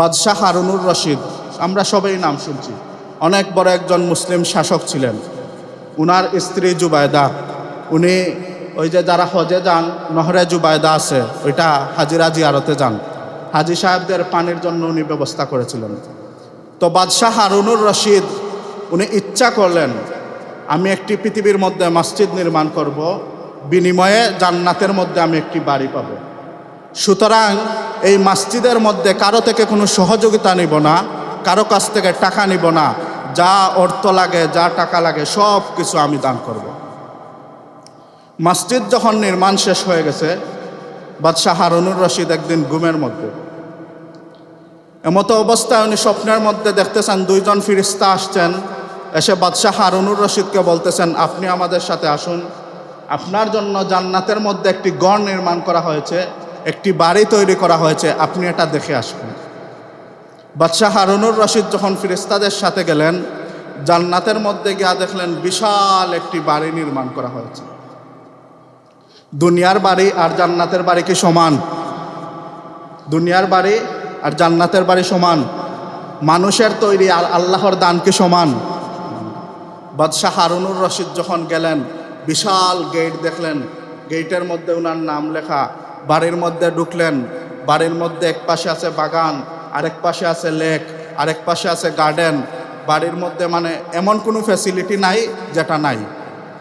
বাদশাহ হারুনুর রশিদ, আমরা সবাই নাম শুনছি। অনেক বড় একজন মুসলিম শাসক ছিলেন। উনার স্ত্রী জুবায়দা। উনি ওই যে যারা হজে যান, নহরে জুবায়দা আছে, ওইটা হাজিরা জিয়ারতে যান। হাজি সাহেবদের পানির জন্য উনি ব্যবস্থা করেছিলেন। তো বাদশাহ হারুনুর রশিদ, উনি ইচ্ছা করলেন, আমি একটি পৃথিবীর মধ্যে মসজিদ নির্মাণ করব, বিনিময়ে জান্নাতের মধ্যে আমি একটি বাড়ি পাবো। সুতরাং এই মসজিদের মধ্যে কারও থেকে কোনো সহযোগিতা নিব না, কারও কাছ থেকে টাকা নিব না, যা অর্থ লাগে, যা টাকা লাগে, সব কিছু আমি দান করব। মসজিদ যখন নির্মাণ শেষ হয়ে গেছে, বাদশাহ হারুনুর রশিদ একদিন ঘুমের মধ্যে। এমতো অবস্থায় উনি স্বপ্নের মধ্যে দেখতেছেন দুইজন ফিরিস্তা আসছেন, এসে বাদশাহ হারুনুর রশিদকে বলতেছেন, আপনি আমাদের সাথে আসুন। আপনার জন্য জান্নাতের মধ্যে একটি গড় নির্মাণ করা হয়েছে একটি বাড়ি তৈরি করা হয়েছে, আপনি এটা দেখে আসবেন। বাদশাহ হারুনুর রশিদ যখন ফিরিস্তাদের সাথে গেলেন, জান্নাতের মধ্যে গিয়া দেখলেন বিশাল একটি বাড়ি নির্মাণ করা হয়েছে। দুনিয়ার বাড়ি আর জান্নাতের বাড়ি কি সমান? দুনিয়ার বাড়ি আর জান্নাতের বাড়ি সমান? মানুষের তৈরি আর আল্লাহর দান কি সমান? বাদশাহ হারুনুর রশিদ যখন গেলেন, বিশাল গেট দেখলেন। গেটের মধ্যে ওনার নাম লেখা বাড়ির মধ্যে ঢুকলেন। বাড়ির মধ্যে এক পাশে আছে বাগান, আরেক পাশে আছে লেক, আরেক পাশে আছে গার্ডেন। বাড়ির মধ্যে মানে এমন কোনো ফ্যাসিলিটি নাই যেটা নাই।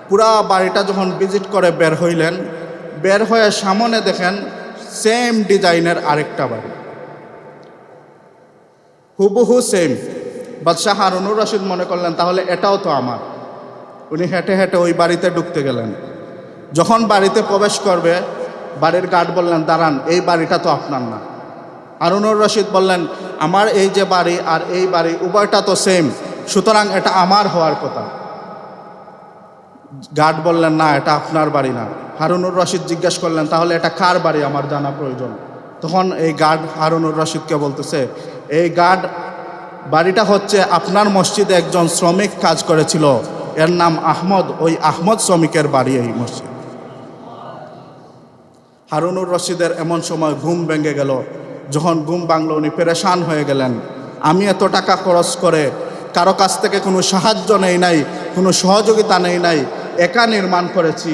পুরা বাড়িটা যখন ভিজিট করে বের হইলেন, বের হয়ে সামনে দেখেন সেম ডিজাইনের আরেকটা বাড়ি। হুবহু সেম বাদশাহ হারুনুর রশিদ মনে করলেন, তাহলে এটাও তো আমার। উনি হেঁটে হেঁটে ওই বাড়িতে ঢুকতে গেলেন। যখন বাড়িতে প্রবেশ করবে বাড়ির গার্ড বললেন, দাঁড়ান, এই বাড়িটা তো আপনার না। হারুনুর রশিদ বললেন, আমার এই যে বাড়ি আর এই বাড়ি, উভয়টা তো সেম সুতরাং এটা আমার হওয়ার কথা। গার্ড বললেন, না, এটা আপনার বাড়ি না। হারুনুর রশিদ জিজ্ঞেস করলেন, তাহলে এটা কার বাড়ি? আমার জানা প্রয়োজন। তখন এই গার্ড হারুনুর রশিদকে বলতেছে, এই গার্ড, বাড়িটা হচ্ছে আপনার মসজিদে একজন শ্রমিক কাজ করেছিল। এর নাম আহমদ, ওই আহমদ শ্রমিকের বাড়ি এই মসজিদ। হারুনুর রশিদের এমন সময় ঘুম ভেঙে গেল, যখন ঘুম ভাঙলো উনি পেরেশান হয়ে গেলেন। আমি এত টাকা খরচ করে কারও কাছ থেকে কোনো সাহায্য নেই নাই, কোনো সহযোগিতা নেই নাই, একা নির্মাণ করেছি।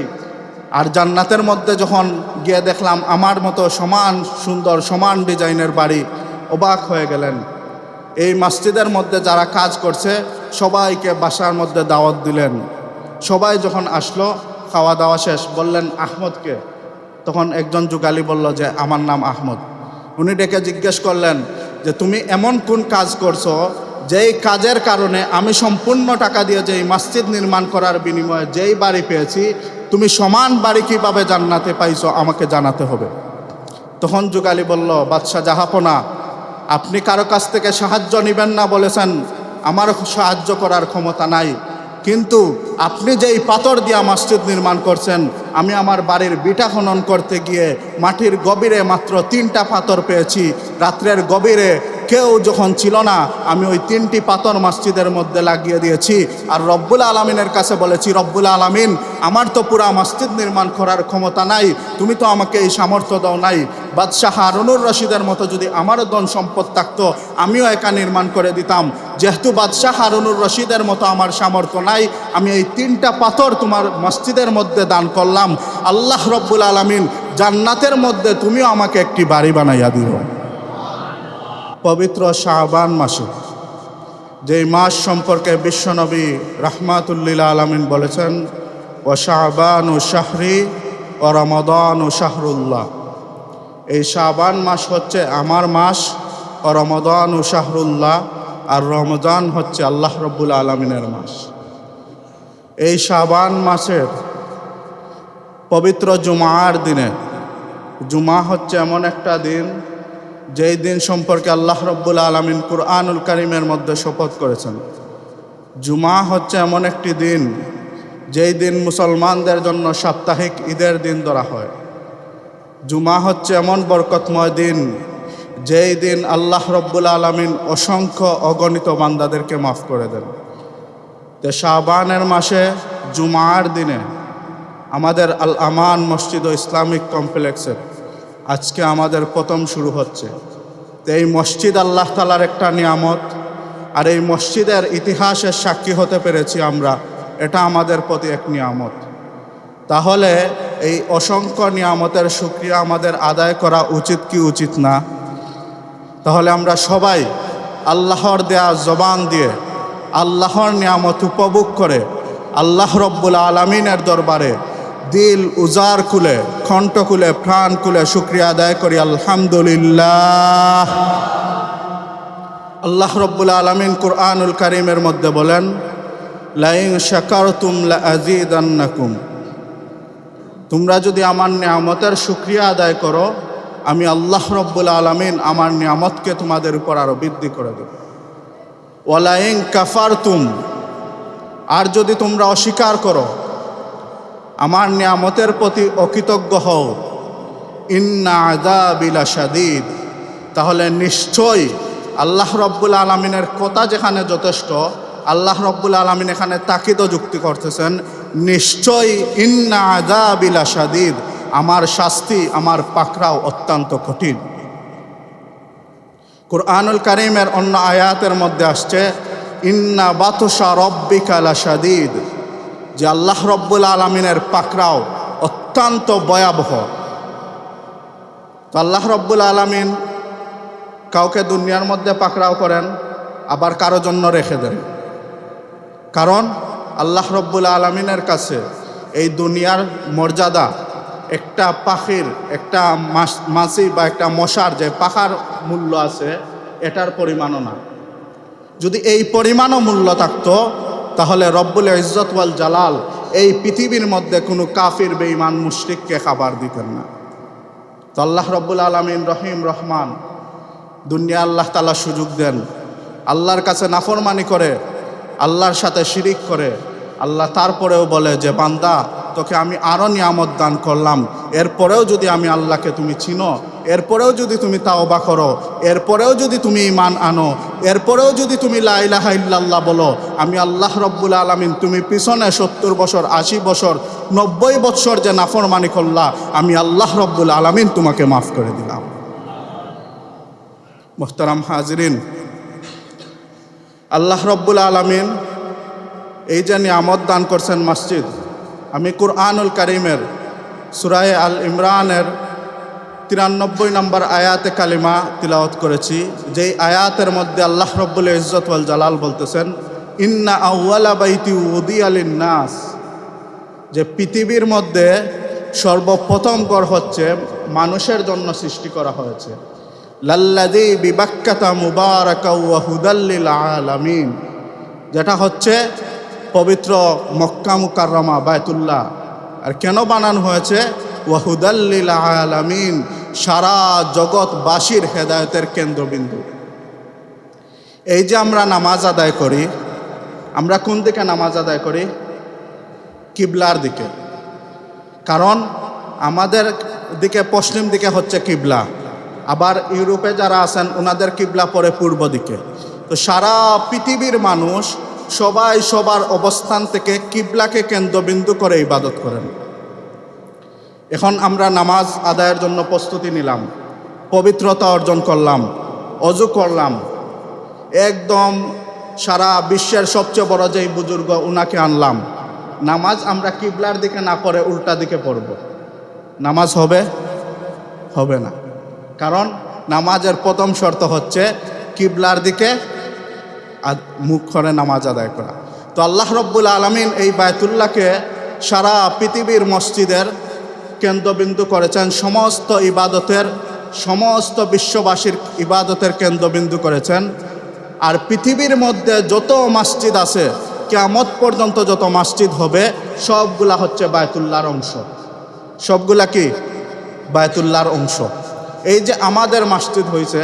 আর জান্নাতের মধ্যে যখন গিয়ে দেখলাম আমার মতো সমান সুন্দর, সমান ডিজাইনের বাড়ি, অবাক হয়ে গেলেন। এই মসজিদের মধ্যে যারা কাজ করছে, সবাইকে বাসার মধ্যে দাওয়াত দিলেন। সবাই যখন আসলো, খাওয়া দাওয়া শেষ, বললেন, আহমদকে তখন একজন যুগালি বলল যে, আমার নাম আহমদ। উনি ডেকে জিজ্ঞেস করলেন যে, তুমি এমন কোন কাজ করছ যেই কাজের কারণে আমি সম্পূর্ণ টাকা দিয়ে যেই মসজিদ নির্মাণ করার বিনিময়ে যেই বাড়ি পেয়েছি, তুমি সমান বাড়ি কীভাবে জান্নাতে পাইছো আমাকে জানাতে হবে? তখন যুগালি বলল, বাদশাহ জাহাপনা আপনি কারও কাছ থেকে সাহায্য নেবেন না বলেছেন। আমার সাহায্য করার ক্ষমতা নাই। কিন্তু আপনি যেই পাথর দিয়া মসজিদ নির্মাণ করছেন, আমি আমার বাড়ির বিটা খনন করতে গিয়ে মাটির গভীরে মাত্র তিনটা পাথর পেয়েছি। রাত্রের গভীরে কেউ যখন ছিল না, আমি ওই তিনটি পাথর মসজিদের মধ্যে লাগিয়ে দিয়েছি। আর রব্বুল আলমিনের কাছে বলেছি, রব্বুল আলমিন, আমার তো পুরা মসজিদ নির্মাণ করার ক্ষমতা নাই, তুমি তো আমাকে এই সামর্থ্য দাও নাই। বাদশাহ হারুনুর রশিদের মতো যদি আমারও ধন সম্পদ থাকতো, আমিও একা নির্মাণ করে দিতাম। যেহেতু বাদশাহ হারুনুর রশিদের মতো আমার সামর্থ্য নাই, আমি এই তিনটা পাথর তোমার মসজিদের মধ্যে দান করলাম। আল্লাহ রব্বুল আলমিন, জান্নাতের মধ্যে তুমিও আমাকে একটি বাড়ি বানাইয়া দিও। পবিত্র শাহবান মাসে, যেই মাস সম্পর্কে বিশ্বনবী রাহমাতুল্লিল আলমিন বলেছেন ও শাহবান ও শাহরি ও রমদান ও শাহরুল্লাহ। এই শাহবান মাস হচ্ছে আমার মাস ও রমদান ও শাহরুল্লাহ, আর রমজান হচ্ছে আল্লাহ রব্বুল আলমিনের মাস। এই শাহবান মাসের পবিত্র জুমার দিনে, জুমা হচ্ছে এমন একটা দিন যেই দিন সম্পর্কে আল্লাহ রব্বুল আলমিন কুরআনুল করিমের মধ্যে শপথ করেছেন, জুমা হচ্ছে এমন একটি দিন, যেই দিন মুসলমানদের জন্য সাপ্তাহিক ঈদের দিন ধরা হয়। জুমা হচ্ছে এমন বরকতময় দিন, যেই দিন আল্লাহ রব্বুল আলমিন অসংখ্য অগণিত বান্দাদেরকে মাফ করে দেন। তো শাহবানের মাসে জুমার দিনে আমাদের আল আমান মসজিদ ও ইসলামিক কমপ্লেক্সের আজকে আমাদের প্রথম শুরু হচ্ছে। এই মসজিদ আল্লাহ তালার একটা নিয়ামত, আর এই মসজিদের ইতিহাসের সাক্ষী হতে পেরেছি আমরা। এটা আমাদের প্রতি এক নিয়ামত। তাহলে এই অসংখ্য নিয়ামতের সুক্রিয়া আমাদের আদায় করা উচিত কি উচিত না? তাহলে আমরা সবাই আল্লাহর দেয়া জবান দিয়ে, আল্লাহর নিয়ামত উপভোগ করে, আল্লাহ রব্বুল আলমিনের দরবারে দিল উজার কুলে কণ্ঠ কুলে, প্রাণ কুলে শুক্রিয়া আদায় করি, আলহামদুলিল্লাহ। আল্লাহ রব্বুল আলমিন কুরআনুল করিমের মধ্যে বলেন, লাইন শাকার তুমলা আজিদান্নাকুম তোমরা যদি আমার নিয়ামতের শুক্রিয়া আদায় করো, আমি আল্লাহ রব্বুল আলমিন আমার নিয়ামতকে তোমাদের উপর আরও বৃদ্ধি করে দেব। ওয়ালাইং কাফার তুম আর যদি তোমরা অস্বীকার করো আমার নিয়ামতের প্রতি অকৃতজ্ঞ হও। ইন্না আদাবিলা সাদিদ তাহলে নিশ্চয়ই আল্লাহ রব্বুল আলমিনের কথা যেখানে যথেষ্ট, আল্লাহ রব্বুল আলমিন এখানে তাকিদ যুক্তি করতেছেন, নিশ্চয়ই ইন্না আদাবিলা সাদিদ আমার শাস্তি, আমার পাকড়াও অত্যন্ত কঠিন। কুরআনুল করিমের অন্য আয়াতের মধ্যে আসছে, ইন্না বাতুসা রব্বিকালা সাদিদ যে আল্লাহ রব্বুল আলমিনের পাকড়াও অত্যন্ত ভয়াবহ। তো আল্লাহ রব্বুল আলমিন কাউকে দুনিয়ার মধ্যে পাকড়াও করেন, আবার কারও জন্য রেখে দেন। কারণ আল্লাহ রব্বুল আলমিনের কাছে এই দুনিয়ার মর্যাদা একটা পাখির, একটা মাছি বা একটা মশার যে পাখার মূল্য আছে, এটার পরিমাণও না। যদি এই পরিমাণও মূল্য থাকতো তাহলে রব্বুল ইজ্জত ওয়াল জালাল এই পৃথিবীর মধ্যে কোনো কাফির, বেঈমান, মুশরিককে খাবার দিতেন না। তো আল্লাহ রব্বুল আলমিন রহিম, রহমান, দুনিয়া আল্লাহ তালা সুযোগ দেন। আল্লাহর কাছে নাফরমানি করে, আল্লাহর সাথে শিরিক করে, আল্লাহ তারপরেও বলে যে, বান্দা, তোকে আমি আরও নিয়ামত দান করলাম। এরপরেও যদি আমি আল্লাহকে তুমি চিনো এরপরেও যদি তুমি তাওবা করো, এরপরেও যদি তুমি ইমান আনো, এরপরেও যদি তুমি লাইলাহা ইল্লাল্লাহ বলো, আমি আল্লাহ রব্বুল আলমিন, তুমি পিছনে সত্তর বছর, আশি বছর, নব্বই বছর যে নাফরমানি করলা, আমি আল্লাহ রব্বুল আলমিন তোমাকে মাফ করে দিলাম। মোহতারাম হাজরিন, আল্লাহ রব্বুল আলমিন এই যে নিয়ামত দান করছেন মসজিদ, আমি কুরআনুল করিমের সুরায় আল ইমরানের তিরানব্বই নম্বর আয়াতে কালিমা তিলাওয়াত করেছি। যেই আয়াতের মধ্যে আল্লাহ রব্বুল ইজ্জতওয়াল জালাল বলতেছেন, ইন্না আউ্লা বাইতি উদি আলিন নাস যে পৃথিবীর মধ্যে সর্বপ্রথম ঘর হচ্ছে মানুষের জন্য সৃষ্টি করা হয়েছে। লাল্লাদি বিবাক্কাতা মুবারাকা ওয়া হুদাল্লিল আলামিন যেটা হচ্ছে পবিত্র মক্কা মুকাররমা বায়তুল্লাহ আর কেন বানানো হয়েছে? ওয়াহুদাল্লিল আলামিন সারা জগৎবাসীর হেদায়তের কেন্দ্রবিন্দু। এই যে আমরা নামাজ আদায় করি, আমরা কোন দিকে নামাজ আদায় করি? কিবলার দিকে। কারণ আমাদের দিকে, পশ্চিম দিকে হচ্ছে কিবলা। আবার ইউরোপে যারা আছেন ওনাদের কিবলা পরে পূর্ব দিকে। তো সারা পৃথিবীর মানুষ সবাই সবার অবস্থান থেকে কিবলাকে কেন্দ্রবিন্দু করে ইবাদত করেন। এখন আমরা নামাজ আদায়ের জন্য প্রস্তুতি নিলাম, পবিত্রতা অর্জন করলাম, অজু করলাম। একদম সারা বিশ্বের সবচেয়ে বড় যেই বুজুর্গ, উনাকে আনলাম। নামাজ আমরা কিবলার দিকে না করে উল্টা দিকে পড়ব। নামাজ হবে? হবে না। কারণ নামাজের প্রথম শর্ত হচ্ছে কিবলার দিকে মুখ করে নামাজ আদায় করা। তো আল্লাহ রব্বুল আলমিন এই বায়তুল্লাহকে সারা পৃথিবীর মসজিদের কেন্দ্রবিন্দু করেছেন, সমস্ত ইবাদতের, সমস্ত বিশ্ববাসীর ইবাদতের কেন্দ্রবিন্দু করেছেন। আর পৃথিবীর মধ্যে যত মসজিদ আছে কেমত পর্যন্ত যত মসজিদ হবে, সবগুলা হচ্ছে বায়তুল্লার অংশ। সবগুলা কি? বায়তুল্লাহর অংশ। এই যে আমাদের মসজিদ হয়েছে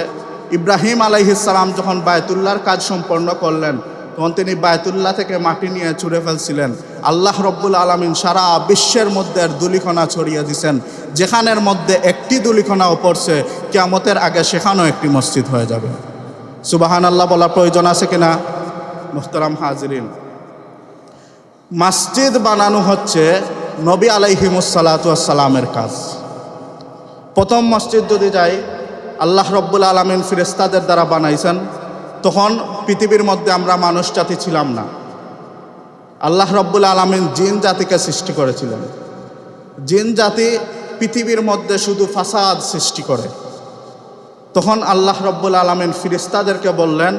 ইব্রাহিম আলাইহিসালাম যখন বায়তুল্লাহর কাজ সম্পন্ন করলেন, তখন তিনি বায়তুল্লাহ থেকে মাটি নিয়ে ছুঁড়ে ফেলছিলেন। আল্লাহ রব্বুল আলমিন সারা বিশ্বের মধ্যে দুলিখনা ছড়িয়ে দিছেন। যেখানের মধ্যে একটি দুলিখনাও পড়ছে, কেয়ামতের আগে সেখানেও একটি মসজিদ হয়ে যাবে। সুবাহান আল্লাহ বলার প্রয়োজন আছে কিনা? মুখতারাম হাজরিন। মসজিদ বানানো হচ্ছে নবী আলাইহিমুসালাতামের কাজ। প্রথম মসজিদ যদি যাই আল্লাহ রব্বুল আলমিন ফিরেস্তাদের দ্বারা বানাইছেন, তখন পৃথিবীর মধ্যে আমরা মানুষ জাতি ছিলাম না। আল্লাহ রব্বুল আলমিন জিন জাতিকে সৃষ্টি করেছিলেন। জিন জাতি পৃথিবীর মধ্যে শুধু ফাসাদ সৃষ্টি করে। তখন আল্লাহ রব্বুল আলমিন ফিরিস্তাদেরকে বললেন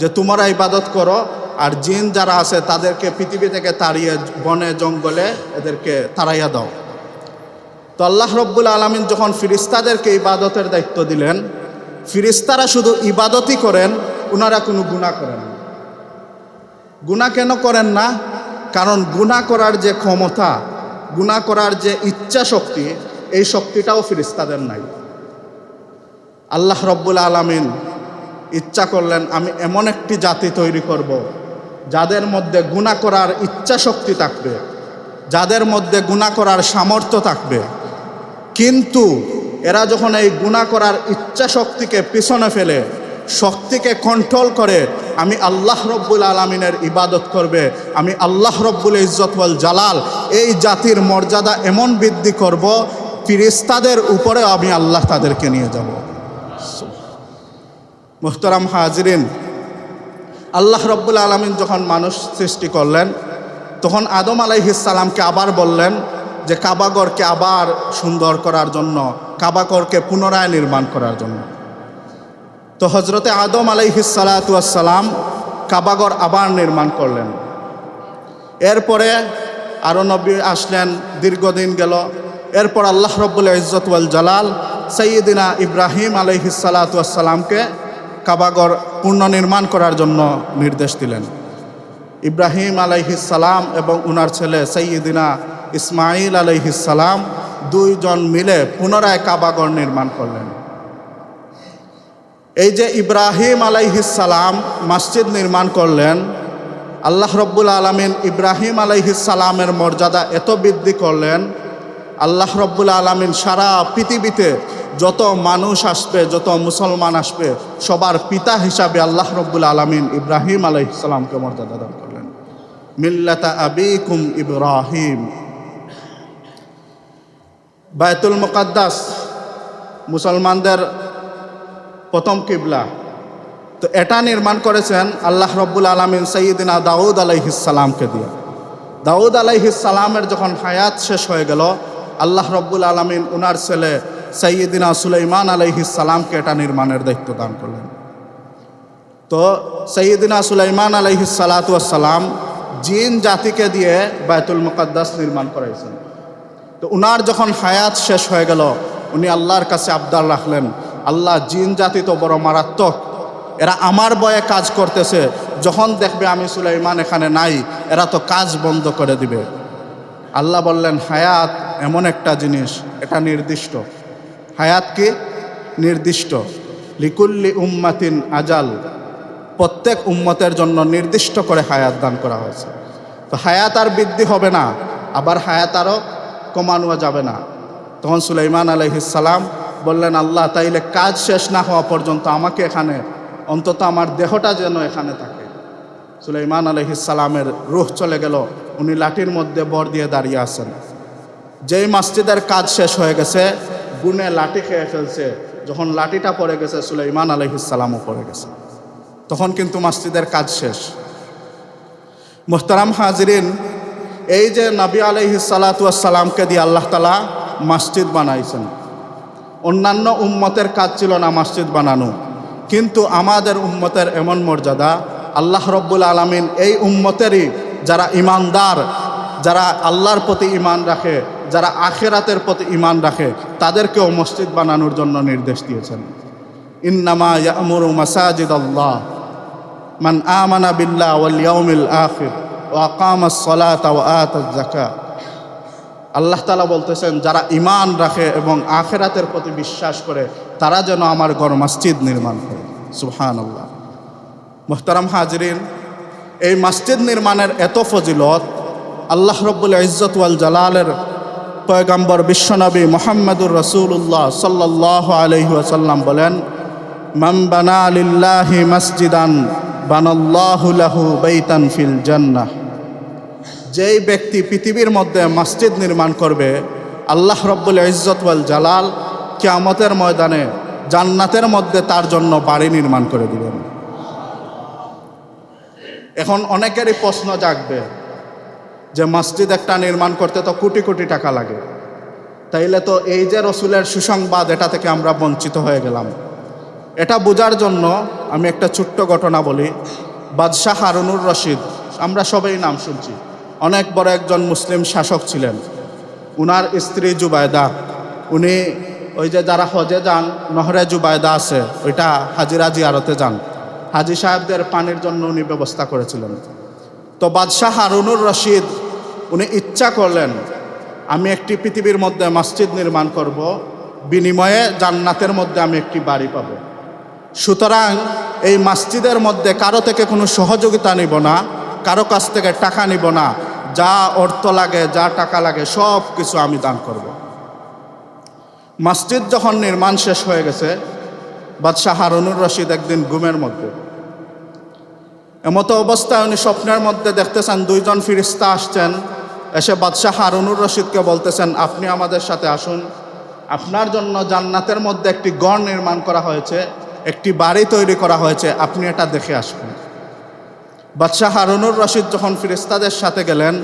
যে, তোমরা ইবাদত করো আর জিন যারা আছে তাদেরকে পৃথিবী থেকে তাড়িয়ে বনে, জঙ্গলে এদেরকে তাড়াইয়া দাও। তো আল্লাহ রব্বুল আলমিন যখন ফিরিস্তাদেরকে ইবাদতের দায়িত্ব দিলেন, ফিরিস্তারা শুধু ইবাদতই করেন ওনারা কোনো গুণা করেন গুণা কেন করেন না? কারণ গুণা করার যে ক্ষমতা গুণা করার যে ইচ্ছা শক্তি, এই শক্তিটাও ফিরিস্তাদের নাই আল্লাহ রব্বুল আলমিন ইচ্ছা করলেন, আমি এমন একটি জাতি তৈরি করব। যাদের মধ্যে গুণা করার ইচ্ছা শক্তি থাকবে, যাদের মধ্যে গুণা করার সামর্থ্য থাকবে কিন্তু এরা যখন এই গুণা করার ইচ্ছা শক্তিকে পিছনে ফেলে, শক্তিকে কন্ট্রোল করে আমি আল্লাহ রব্বুল আলমিনের ইবাদত করবে, আমি আল্লাহ রব্বুল ইজ্জতওয়াল জালাল, এই জাতির মর্যাদা এমন বৃদ্ধি করব, ফিরিস্তাদের উপরে আমি আল্লাহ তাদেরকে নিয়ে যাব। মুহতারাম হাজরিন, আল্লাহ রব্বুল আলমিন যখন মানুষ সৃষ্টি করলেন, তখন আদম আলাইহিসালামকে আবার বললেন যে কাবাগরকে আবার সুন্দর করার জন্য কাবাগরকে পুনরায় নির্মাণ করার জন্য। তো হজরতে আদম আলাইহিসালাতাম কাবাগর আবার নির্মাণ করলেন। এরপরে আরও নবী আসলেন, দীর্ঘদিন গেল। এরপর আল্লাহ রব্বুল ইজ্জতওয়াল জালাল সৈয়দিনা ইব্রাহিম আলহিসালাতামকে কাবাগর পুনর্নির্মাণ করার জন্য নির্দেশ দিলেন। ইব্রাহিম আলাইহিসালাম এবং উনার ছেলে সৈয়দিনা ইসমাইল আলাইহিসালাম দুইজন মিলে পুনরায় কাবাগর নির্মাণ করলেন। এই যে ইব্রাহিম আলাইহিসালাম মসজিদ নির্মাণ করলেন, আল্লাহ রব্বুল আলমিন ইব্রাহিম আলাইহিসালামের মর্যাদা এত বৃদ্ধি করলেন, আল্লাহ রব্বুল আলমিন সারা পৃথিবীতে যত মানুষ আসবে, যত মুসলমান আসবে, সবার পিতা হিসাবে আল্লাহ রব্বুল আলমিন ইব্রাহিম আলাইসালামকে মর্যাদা দান করলেন। মিল্লাতা আবিকুম ইব্রাহিম। বায়তুল মুকাদ্দাস, মুসলমানদের প্রথম কিবলা। তো এটা নির্মাণ করেছেন আল্লাহ রব্বুল আলমিন সঈদিনা দাউদ আলাইহিসালামকে দিয়ে। দাউদ আলাইহিসালামের যখন হায়াত শেষ হয়ে গেল, আল্লাহ রব্বুল আলমিন উনার ছেলে সৈয়দিনা সুলাইমান আলাইহিসালামকে এটা নির্মাণের দায়িত্ব দান করলেন। তো সৈয়দিনা সুলাইমান আলাইহিসালাতাম জিন জাতিকে দিয়ে বায়তুল মুকাদ্দাস নির্মাণ করাইছেন। তো উনার যখন হায়াত শেষ হয়ে গেল, উনি আল্লাহর কাছে আবদার রাখলেন আল্লাহ জিন জাতি তো বড় মারাত্মক। এরা আমার বয়ে কাজ করতেছে। যখন দেখবে আমি সুলাইমান এখানে নাই, এরা তো কাজ বন্ধ করে দিবে। আল্লাহ বললেন, হায়াত এমন একটা জিনিস, এটা নির্দিষ্ট। হায়াত কি? নির্দিষ্ট। লিকুল্লি উম্মাতিন আজাল। প্রত্যেক উম্মতের জন্য নির্দিষ্ট করে হায়াত দান করা হয়েছে। তো হায়াত আর বৃদ্ধি হবে না, আবার হায়াত আরও কমানো যাবে না। তখন সুলাইমান আলহিসাল্লাম বললেন, আল্লাহ, তাইলে কাজ শেষ না হওয়া পর্যন্ত আমাকে এখানে, অন্তত আমার দেহটা যেন এখানে থাকে। সুলাইমান আলহিসাল্লামের রুহ চলে গেল। উনি লাঠির মধ্যে বর দিয়ে দাঁড়িয়ে আছেন। যেই মসজিদের কাজ শেষ হয়ে গেছে, গুনে লাঠি খেয়ে ফেলছে। যখন লাঠিটা পড়ে গেছে, সুলাইমান আলহিসাল্লামও পড়ে গেছে। তখন কিন্তু মসজিদের কাজ শেষ। মোহতারাম হাজরিন, এই যে নবী আলহিসাল্লাতুয়াসাল্লামকে দিয়ে আল্লাহ তালা মসজিদ বানাইছেন। অন্যান্য উম্মতের কাজ ছিল না মসজিদ বানানো। কিন্তু আমাদের উম্মতের এমন মর্যাদা, আল্লাহ রব্বুল আলমিন এই উম্মতেরই যারা ইমানদার যারা আল্লাহর প্রতি ইমান রাখে, যারা আখেরাতের প্রতি ইমান রাখে, তাদেরকেও মসজিদ বানানোর জন্য নির্দেশ দিয়েছেন। ইন্নামা ইয়ামুরু মাসাজিদ আল্লাহ মান আমানা বিল্লাহ ওয়াল ইয়াউমিল আখির ওয়া আকামাস সালাতা ওয়া আতাজ যাকাত। আল্লাহ তালা বলতেছেন, যারা ইমান রাখে এবং আখেরাতের প্রতি বিশ্বাস করে, তারা যেন আমার ঘর মসজিদ নির্মাণ করে। সুহান আল্লাহ মোহতারাম হাজরিন, এই মসজিদ নির্মাণের এত ফজিলত, আল্লাহ রব্বুল ইজ্জত ওয়াল জালালের পয়গাম্বর বিশ্বনবী মোহাম্মদুর রসুল্লাহ সাল্লাহ আলহি আসাল্লাম বলেন মাম বানা আলিল্লাহি মসজিদান বানাল্লাহু লাহু বাইতান ফিল জান্নাহ। যেই ব্যক্তি পৃথিবীর মধ্যে মসজিদ নির্মাণ করবে, আল্লাহ রব্বুল ইজ্জত ওয়াল জালাল কেয়ামতের ময়দানে জান্নাতের মধ্যে তার জন্য বাড়ি নির্মাণ করে দিবেন। এখন অনেকেরই প্রশ্ন জাগবে যে মসজিদ একটা নির্মাণ করতে তো কোটি কোটি টাকা লাগে। তাইলে তো এই যে রসুলের সুসংবাদ, এটা থেকে আমরা বঞ্চিত হয়ে গেলাম। এটা বোঝার জন্য আমি একটা ছোট্ট ঘটনা বলি। বাদশাহ হারুনুর রশিদ, আমরা সবাই নাম শুনছি। অনেক বড় একজন মুসলিম শাসক ছিলেন। উনার স্ত্রী জুবায়দা। উনি ওই যে যারা হজে যান, নহরে জুবায়দা আছে, ওইটা হাজিরা জিয়ারতে যান। হাজি সাহেবদের পানির জন্য উনি ব্যবস্থা করেছিলেন। তো বাদশাহ হারুনুর রশিদ, উনি ইচ্ছা করলেন, আমি একটি পৃথিবীর মধ্যে মসজিদ নির্মাণ করব, বিনিময়ে জান্নাতের মধ্যে আমি একটি বাড়ি পাব। সুতরাং এই মসজিদের মধ্যে কারও থেকে কোনো সহযোগিতা নিব না। কারও কাছ থেকে টাকা নিব না। যা অর্থ লাগে, যা টাকা লাগে, সব কিছু আমি দান করব। মসজিদ যখন নির্মাণ শেষ হয়ে গেছে, বাদশাহ হারুনুর রশিদ একদিন ঘুমের মধ্যে। এমতো অবস্থায় উনি স্বপ্নের মধ্যে দেখতেছেন, দুইজন ফিরিস্তা আসছেন। এসে বাদশাহ হারুনুর রশিদকে বলতেছেন, আপনি আমাদের সাথে আসুন। আপনার জন্য জান্নাতের মধ্যে একটি গড় নির্মাণ করা হয়েছে, একটি বাড়ি তৈরি করা হয়েছে। আপনি এটা দেখে আসবেন বাদশাহ হারুনুর রশিদ যখন ফিরিস্তাদের সাথে গেলেন,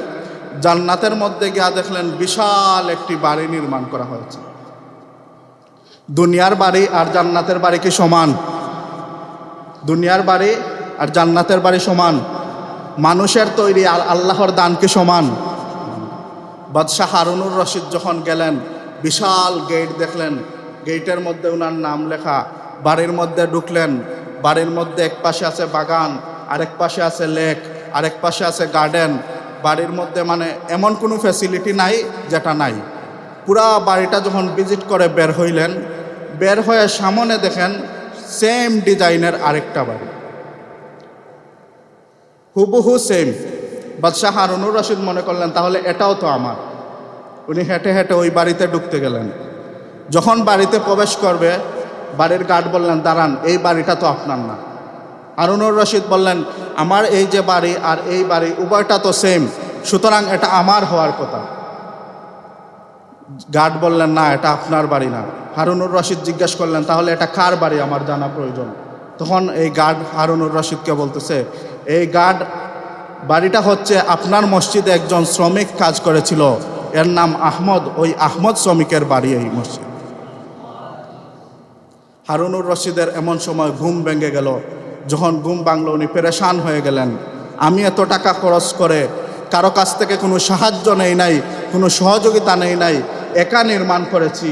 জান্নাতের মধ্যে গিয়া দেখলেন বিশাল একটি বাড়ি নির্মাণ করা হয়েছে। দুনিয়ার বাড়ি আর জান্নাতের বাড়ি কি সমান? দুনিয়ার বাড়ি আর জান্নাতের বাড়ি সমান? মানুষের তৈরি আর আল্লাহর দান কি সমান? বাদশাহ হারুনুর রশিদ যখন গেলেন, বিশাল গেট দেখলেন। গেটের মধ্যে ওনার নাম লেখা, বাড়ির মধ্যে ঢুকলেন। বাড়ির মধ্যে এক পাশে আছে বাগান আরেক পাশে আছে লেক, আরেক পাশে আছে গার্ডেন। বাড়ির মধ্যে মানে এমন কোনো ফ্যাসিলিটি নাই যেটা নাই। পুরা বাড়িটা যখন ভিজিট করে বের হইলেন, বের হয়ে সামনে দেখেন সেম ডিজাইনের আরেকটা বাড়ি। হুবহু সেম বাদশাহ হারুনুর রশিদ মনে করলেন, তাহলে এটাও তো আমার। উনি হেঁটে হেঁটে ওই বাড়িতে ঢুকতে গেলেন। যখন বাড়িতে প্রবেশ করবে, বাড়ির গার্ড বললেন, দাঁড়ান, এই বাড়িটা তো আপনার না। হারুনুর রশিদ বললেন, আমার এই যে বাড়ি আর এই বাড়ি উভয়টা তো সেম সুতরাং এটা আমার হওয়ার কথা। গার্ড বললেন, না, এটা আপনার বাড়ি না। হারুনুর রশিদ জিজ্ঞেস করলেন, তাহলে এটা কার বাড়ি? আমার জানা প্রয়োজন। তখন এই গার্ড হারুনুর রশিদকে বলতেছে, এই গার্ড বাড়িটা হচ্ছে আপনার মসজিদে একজন শ্রমিক কাজ করেছিল। এর নাম আহমদ, ওই আহমদ শ্রমিকের বাড়ি এই মসজিদ। হারুনুর রশিদের এমন সময় ঘুম ভেঙে গেল। যখন ঘুম ভাঙলো, উনি পেরেশান হয়ে গেলেন। আমি এত টাকা খরচ করে কারও কাছ থেকে কোনো সাহায্য নেই নাই, কোনো সহযোগিতা নেই নাই, একা নির্মাণ করেছি।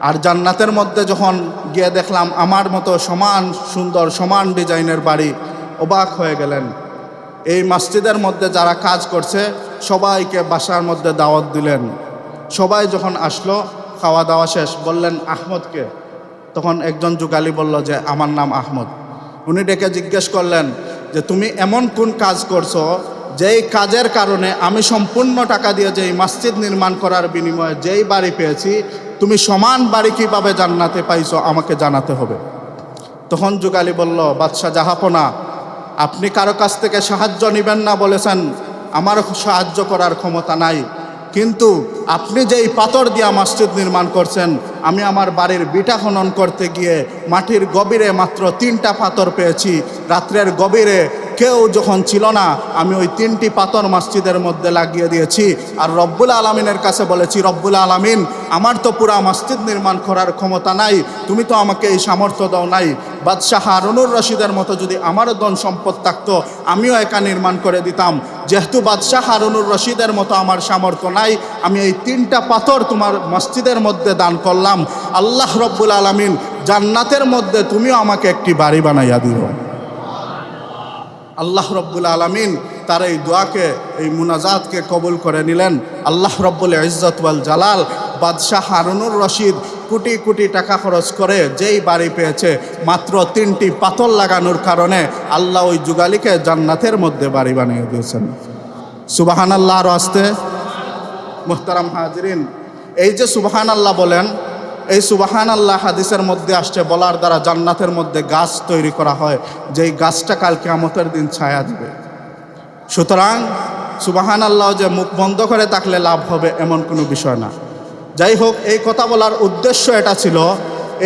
আর জান্নাতের মধ্যে যখন গিয়ে দেখলাম আমার মতো সমান সুন্দর, সমান ডিজাইনের বাড়ি, অবাক হয়ে গেলেন। এই মসজিদের মধ্যে যারা কাজ করছে, সবাইকে বাসার মধ্যে দাওয়াত দিলেন। সবাই যখন আসলো, খাওয়া দাওয়া শেষ, বললেন, আহমদকে। তখন একজন যুগালি বলল যে, আমার নাম আহমদ। উনি ডেকে জিজ্ঞেস করলেন যে, তুমি এমন কোন কাজ করছ যেই কাজের কারণে আমি সম্পূর্ণ টাকা দিয়ে যেই মসজিদ নির্মাণ করার বিনিময়ে যেই বাড়ি পেয়েছি, তুমি সমান বাড়ি কীভাবে জান্নাতে পাইছো আমাকে জানাতে হবে? তখন যুগালি বলল, বাদশাহ জাহাপনা, আপনি কারও কাছ থেকে সাহায্য নেবেন না বলেছেন। আমার সাহায্য করার ক্ষমতা নাই। কিন্তু আপনি যেই পাথর দিয়া মসজিদ নির্মাণ করছেন, আমি আমার বাড়ির বিটা খনন করতে গিয়ে মাটির গভীরে মাত্র তিনটা পাথর পেয়েছি। রাত্রের গভীরে কেউ যখন ছিল না, আমি ওই তিনটি পাথর মসজিদের মধ্যে লাগিয়ে দিয়েছি। আর রব্বুল আলমিনের কাছে বলেছি, রব্বুল আলমিন, আমার তো পুরা মসজিদ নির্মাণ করার ক্ষমতা নাই, তুমি তো আমাকে এই সামর্থ্য দাও নাই। বাদশাহ হারুনুর রশিদের মতো যদি আমারও ধন সম্পদ থাকতো, আমিও একা নির্মাণ করে দিতাম। যেহেতু বাদশাহ হারুনুর রশিদের মতো আমার সামর্থ্য নাই, আমি এই তিনটা পাথর তোমার মসজিদের মধ্যে দান করলাম। আল্লাহ রব্বুল আলমিন, জান্নাতের মধ্যে তুমিও আমাকে একটি বাড়ি বানাইয়া দিও। আল্লাহ রব্বুল আলমিন তার এই দোয়াকে, এই মুনাজাতকে কবুল করে নিলেন। আল্লাহ রব্বুল ইজ্জতওয়াল জালাল বাদশাহ হারুনুর রশিদ কোটি কোটি টাকা খরচ করে যেই বাড়ি পেয়েছে, মাত্র তিনটি পাথর লাগানোর কারণে আল্লাহ ওই যুগালিকে জান্নাতের মধ্যে বাড়ি বানিয়ে দিয়েছেন। সুবাহান আল্লাহর আসতে। মুহতারাম হাজরিন, এই যে সুবাহান আল্লাহ বলেন এই সুবাহান আল্লাহ হাদিসের মধ্যে আসছে, বলার দ্বারা জান্নাতের মধ্যে গাছ তৈরি করা হয়, যেই গাছটা কালকে আমতের দিন ছায়া দিবে। সুতরাং সুবাহান আল্লাহ যে মুখ বন্ধ করে থাকলে লাভ হবে এমন কোনো বিষয় না। যাই হোক, এই কথা বলার উদ্দেশ্য এটা ছিল,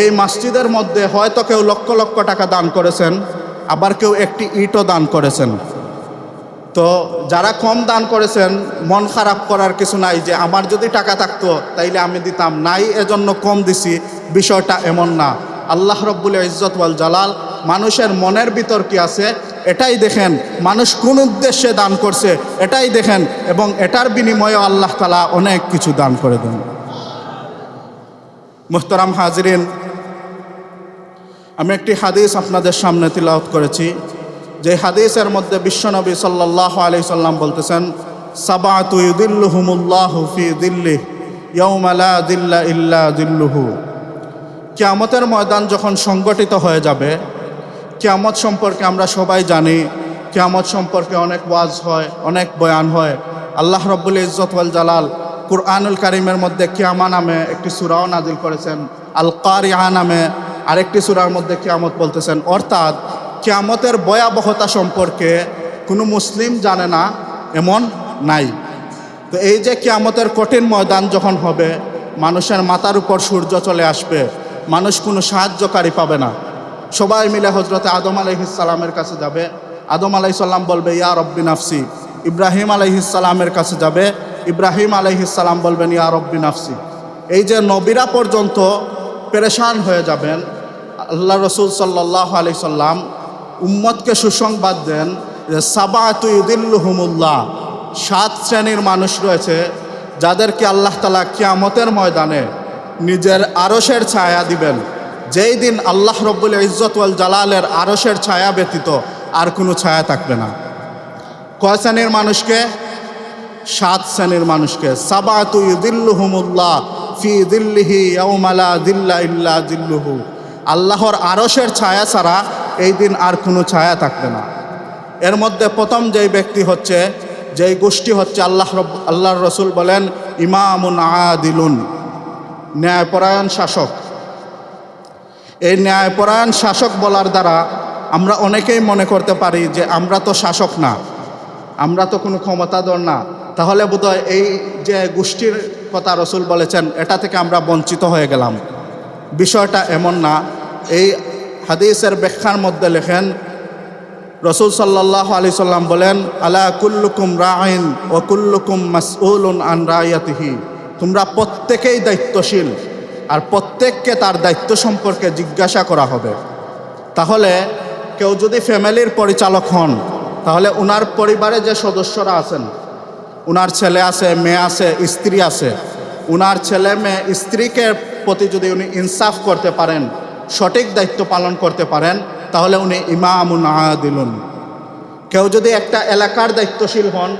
এই মসজিদের মধ্যে হয়তো কেউ লক্ষ লক্ষ টাকা দান করেছেন, আবার কেউ একটি ইটও দান করেছেন। তো যারা কম দান করেছেন, মন খারাপ করার কিছু নাই যে আমার যদি টাকা থাকতো, তাইলে আমি দিতাম। নাই, এজন্য কম দিছি। বিষয়টা এমন না। আল্লাহ রব্বুল ইজ্জত ওয়াল জালাল, মানুষের মনের ভিতর কি আছে? এটাই দেখেন। মানুষ কোন উদ্দেশ্যে দান করছে, এটাই দেখেন। এবং এটার বিনিময়ে আল্লাহ তালা অনেক কিছু দান করে দেন। মুহতারাম হাজরিন, আমি একটি হাদিস আপনাদের সামনে তিলাওত করেছি। যে হাদিসের মধ্যে বিশ্বনবী সাল্লাহ আলি সাল্লাম বলতেছেন কিয়ামতের ময়দান যখন সংগঠিত হয়ে যাবে, কিয়ামত সম্পর্কে আমরা সবাই জানি, কিয়ামত সম্পর্কে অনেক ওয়াজ হয়, অনেক বয়ান হয়। আল্লাহ রব্বুল ইজ্জত ওয়াল জালাল কুরআনুল কারিমের মধ্যে কিয়ামা নামে একটি সুরাও নাজিল করেছেন আল কারিয়া নামে আরেকটি সুরার মধ্যে কিয়ামত বলতেছেন। অর্থাৎ কিয়ামতের ভয়াবহতা সম্পর্কে কোনো মুসলিম জানে না, এমন নাই। তো এই যে কেয়ামতের কঠিন ময়দান যখন হবে, মানুষের মাথার উপর সূর্য চলে আসবে, মানুষ কোনো সাহায্যকারী পাবে না। সবাই মিলে হজরতে আদম আলাইহিসালামের কাছে যাবে। আদম আলাইসাল্লাম বলবে, ইয়া রব্বি নাফসি। ইব্রাহিম আলাইহিসালামের কাছে যাবে। ইব্রাহিম আলাইহিসালাম বলবেন, ইয়া রব্বি নাফসি। এই যে নবীরা পর্যন্ত পেরেশান হয়ে যাবেন, আল্লাহ রসুল সাল্লাহ আলি সাল্লাম উম্মতকে সুসংবাদ দেন যে সাবাতুদ্দিল্লুহমুল্লাহ সাত শ্রেণির মানুষ রয়েছে যাদেরকে আল্লাহ তালা কিয়ামতের ময়দানে নিজের আরসের ছায়া দিবেন। যেই দিন আল্লাহ রব্বুল ইজ্জতওয়াল জালালের আরসের ছায়া ব্যতীত আর কোনো ছায়া থাকবে না। কয় শ্রেণির মানুষকে? সাত শ্রেণির মানুষকে। সাবাতু ইউদিল্লুহুমুল্লাহ ফি দিল্লিহি ইয়াউমালা দিল্লা ইল্লা দিল্লুহু আল্লাহর আরসের ছায়া ছাড়া এই দিন আর কোনো ছায়া থাকবে না। এর মধ্যে প্রথম যেই ব্যক্তি হচ্ছে, যেই গোষ্ঠী হচ্ছে আল্লাহ রব, আল্লাহর রসুল বলেন, ইমামুন আদিলুন, ন্যায়পরায়ণ শাসক। এই ন্যায়পরায়ণ শাসক বলার দ্বারা আমরা অনেকেই মনে করতে পারি যে আমরা তো শাসক না, আমরা তো কোনো ক্ষমতাধর না। তাহলে বোধহয় এই যে গোষ্ঠীর কথা রসুল বলেছেন, এটা থেকে আমরা বঞ্চিত হয়ে গেলাম। বিষয়টা এমন না, এই হাদিসের ব্যাখ্যার মধ্যে লেখেন, রসুল সাল্লাহ আলি সাল্লাম বলেন, আলা কুল্লুকুম রাইন ও কুল্লুকুম মাসউলুন আন রায়াতিহি তোমরা প্রত্যেকেই দায়িত্বশীল, আর প্রত্যেককে তার দায়িত্ব সম্পর্কে জিজ্ঞাসা করা হবে। তাহলে কেউ যদি ফ্যামিলির পরিচালক হন, তাহলে ওনার পরিবারে যে সদস্যরা আছেন ওনার ছেলে আছে, মেয়ে আছে, স্ত্রী আছে ওনার ছেলে মেয়ে স্ত্রীকে প্রতি যদি উনি ইনসাফ করতে পারেন সঠিক দায়িত্ব পালন করতে পারেন, তাহলে উনি ইমামুন আদিলুন। কেউ যদি একটা এলাকার দায়িত্বশীল হন,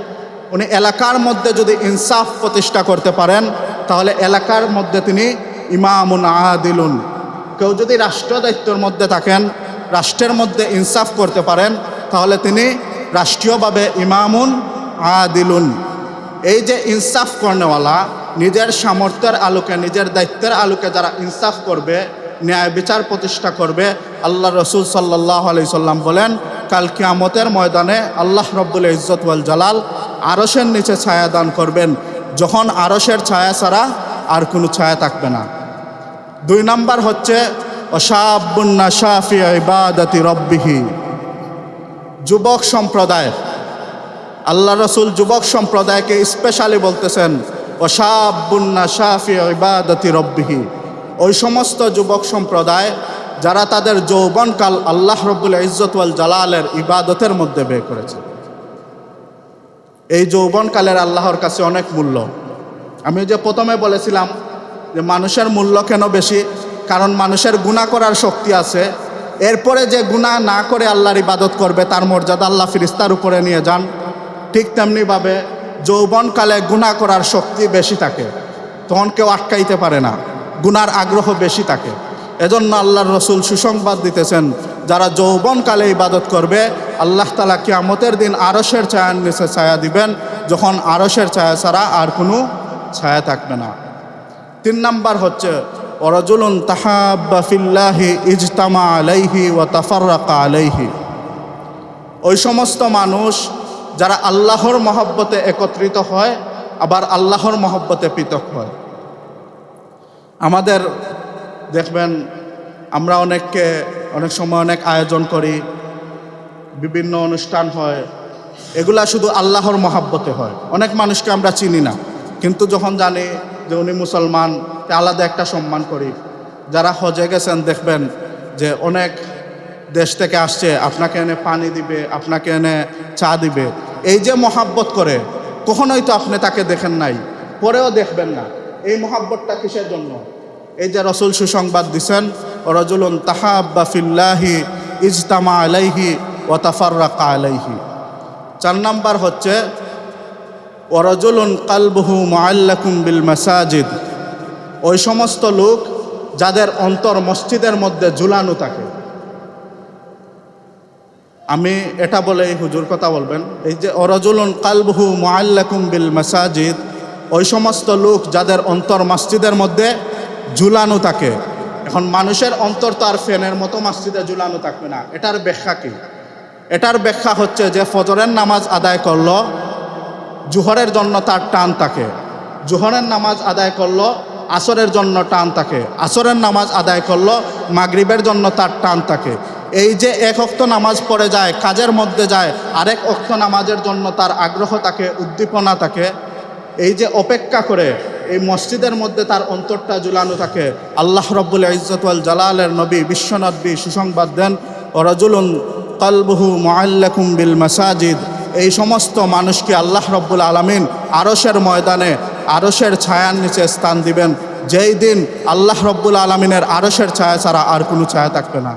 উনি এলাকার মধ্যে যদি ইনসাফ প্রতিষ্ঠা করতে পারেন, তাহলে এলাকার মধ্যে তিনি ইমামুন আদিলুন। কেউ যদি রাষ্ট্র দায়িত্বের মধ্যে থাকেন, রাষ্ট্রের মধ্যে ইনসাফ করতে পারেন, তাহলে তিনি রাষ্ট্রীয়ভাবে ইমামুন আদিলুন। এই যে ইনসাফ কর্নেওয়ালা, নিজের সামর্থ্যের আলোকে, নিজের দায়িত্বের আলোকে যারা ইনসাফ করবে ন্যায় বিচার প্রতিষ্ঠা করবে। আল্লাহ রসুল সাল্লাহ আলি সাল্লাম বলেন, কাল কিয়ামতের ময়দানে আল্লাহ রব্বুল ইজ্জত ওয়াল জালাল আরসের নিচে ছায়া দান করবেন। যখন আরসের ছায়া ছাড়া আর কোনো ছায়া থাকবে না। দুই নাম্বার হচ্ছে অসাবুন্না শাফি ইবাদতি রব্বিহি। যুবক সম্প্রদায়, আল্লাহ রসুল যুবক সম্প্রদায়কে স্পেশালি বলতেছেন অসাবুন্না শাফি ইবাদতি রব্বিহি। ওই সমস্ত যুবক সম্প্রদায় যারা তাদের যৌবনকাল আল্লাহ রব্বুল ইজ্জতওয়াল জালালের ইবাদতের মধ্যে ব্যয় করেছে। এই যৌবনকালের আল্লাহর কাছে অনেক মূল্য। আমি যে প্রথমে বলেছিলাম যে মানুষের মূল্য কেন বেশি? কারণ মানুষের গুণা করার শক্তি আছে। এরপরে যে গুণা না করে আল্লাহর ইবাদত করবে, তার মর্যাদা আল্লাহ ফিরিস্তার উপরে নিয়ে যান। ঠিক তেমনিভাবে যৌবনকালে গুণা করার শক্তি বেশি থাকে। তখন কেউ আটকাইতে পারে না। গুনার আগ্রহ বেশি থাকে। এজন্য আল্লাহর রসুল সুসংবাদ দিতেছেন, যারা যৌবনকালে ইবাদত করবে, আল্লাহ তালা কিয়ামতের দিন আরসের ছায়ার নিচে ছায়া দিবেন, যখন আরসের ছায়া ছাড়া আর কোনো ছায়া থাকবে না। তিন নাম্বার হচ্ছে, ওরজুলুন তাহাব্বা ফিল্লাহি ইজতামা আলাইহি ও তাফাররাকা আলাইহি। ওই সমস্ত মানুষ যারা আল্লাহর মহব্বতে একত্রিত হয়, আবার আল্লাহর মহব্বতে পৃথক হয়। আমাদের, দেখবেন, আমরা অনেককে, অনেক সময় অনেক আয়োজন করি, বিভিন্ন অনুষ্ঠান হয়, এগুলা শুধু আল্লাহর মহাব্বতে হয়। অনেক মানুষকে আমরা চিনি না, কিন্তু যখন জানি যে উনি মুসলমান আলাদা একটা সম্মান করি। যারা হজে গেছেন, দেখবেন যে অনেক দেশ থেকে আসছে, আপনাকে এনে পানি দিবে, আপনাকে এনে চা দিবে। এই যে মহাব্বত করে, কখনোই তো আপনি তাকে দেখেন নাই, পরেও দেখবেন না। এই মহাব্বতটা কিসের জন্য? এই যে রসুল সুসংবাদ দিছেন, রজুলুন তাহাব্বা ফিল্লাহি ইজতামা আলাইহি ও তাফাররাকা আলাইহি। চার নাম্বার হচ্ছে ওরজুলুন কালবহু মুআল্লাকুম বিল মাসাজিদ। ওই সমস্ত লোক যাদের অন্তর মসজিদের মধ্যে ঝুলানো থাকে। আমি এটা বলে হুজুর কথা বলবেন, এই যে অরজুলুন কালবহু মুআল্লাকুম বিল মাসাজিদ। ওই সমস্ত লোক যাদের অন্তর মসজিদের মধ্যে ঝুলানো থাকে। এখন মানুষের অন্তর তো আর ফ্যানের মতো মসজিদে ঝুলানো থাকবে না। এটার ব্যাখ্যা কি? এটার ব্যাখ্যা হচ্ছে যে ফজরের নামাজ আদায় করল, জুহরের জন্য তার টান থাকে। জুহরের নামাজ আদায় করল, আসরের জন্য টান থাকে। আসরের নামাজ আদায় করল, মাগরিবের জন্য তার টান থাকে। এই যে এক অক্ত নামাজ পড়ে যায়, কাজের মধ্যে যায়, আরেক অক্ত নামাজের জন্য তার আগ্রহ থাকে, উদ্দীপনা থাকে এই যে অপেক্ষা করে, এই মসজিদের মধ্যে তার অন্তরটা ঝুলানো থাকে। আল্লাহ রব্বুল ইজ্জতুল জালালের নবী, বিশ্বনবী সুসংবাদ দেন ওরাজুলুন কলবহু মোয়াল্লাকুম বিল মাসাজিদ। এই সমস্ত মানুষকে আল্লাহ রব্বুল আলমিন আরসের ময়দানে আরসের ছায়ার নিচে স্থান দিবেন। যেই দিন আল্লাহ রব্বুল আলমিনের আরসের ছায়া ছাড়া আর কোনো ছায়া থাকবে না।